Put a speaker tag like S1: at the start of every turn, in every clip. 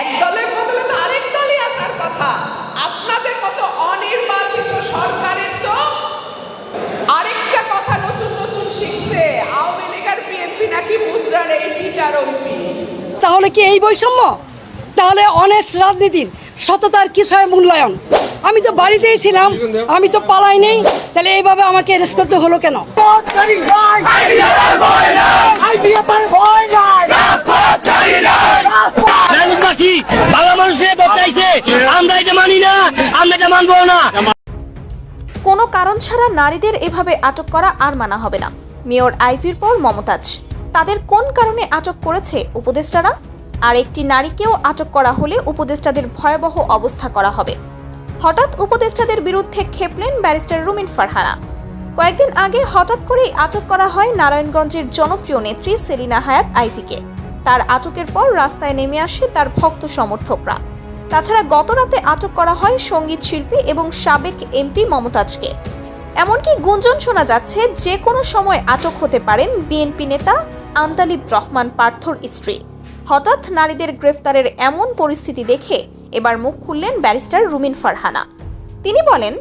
S1: এক দলের বদলে তো আরেক দলই আসার কথা। আপনাদের মতো অনির্বাচিত সরকারের তো আরেকটা কথা নতুন নতুন শিখছে। আওয়ামী লীগ আর বিএনপি নাকি মুদ্রার এই পিঠ আর ওই পিঠ
S2: তাহলে কি এই বৈষম্য? তাহলে অনেস্ট রাজনীতির সততার কিসয় মূল্যায়ন। আমি তো বাড়িতেই ছিলাম আমি তো পালাই নেই তাহলে এইভাবে আমাকে অ্যারেস্ট করতে হলো কেন?
S3: মানুষের বদলাইছে। আমরা এটা মানি না, আমরা এটা মানবো না।
S4: কোনো কারণ ছাড়া নারীদের এভাবে আটক করা আর মানা হবে না। মেয়র আইভির পর মমতাজ। তাদের কোন কারণে আটক করেছে উপদেষ্টারা? আর একটি নারীকেও আটক করা হলে উপদেষ্টাদের ভয়াবহ অবস্থা করা হবে। হঠাৎ উপদেষ্টাদের বিরুদ্ধে খেপলেন ব্যারিস্টার রুমিন ফারহানা। কয়েকদিন আগে হঠাৎ করেই আটক করা হয় নারায়ণগঞ্জের জনপ্রিয় নেত্রী সেলিনা হায়াত আইভিকে তার আটকের পর রাস্তায় নেমে আসে তার ভক্ত সমর্থকরা। তাছাড়া গত রাতে আটক করা হয় সংগীত শিল্পী এবং সাবেক এমপি মমতাজকে। এমনকি গুঞ্জন শোনা যাচ্ছে যে কোনো সময় আটক হতে পারেন বিএনপি নেতা আন্তালিব রহমান পার্থর স্ত্রী। হঠাৎ নারীদের গ্রেফতারের এমন পরিস্থিতি দেখে এবার মুখ খুললেন ব্যারিস্টার রুমিন ফারহানা। তিনি বলেন,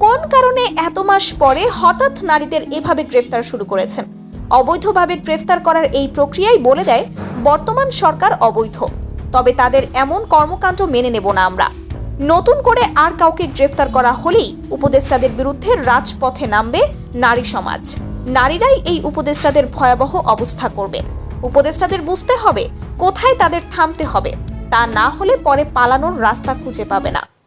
S4: কোন কারণে এত মাস পরে হঠাৎ নারীদের এভাবে গ্রেফতার শুরু করেছেন? অবৈধভাবে গ্রেফতার করার এই প্রক্রিয়াই বলে দেয় বর্তমান সরকার অবৈধ। তবে তাদের এমন কর্মকাণ্ড মেনে নেব না আমরা। নতুন করে আর কাউকে গ্রেফতার করা হলেই উপদেষ্টাদের বিরুদ্ধে রাজপথে নামবে নারী সমাজ। নারীরাই এই উপদেষ্টাদের ভয়াবহ অবস্থা করবে। উপদেষ্টাদের বুঝতে হবে কোথায় তাদের থামতে হবে। তা না হলে পরে পালানোর রাস্তা খুঁজে পাবে না।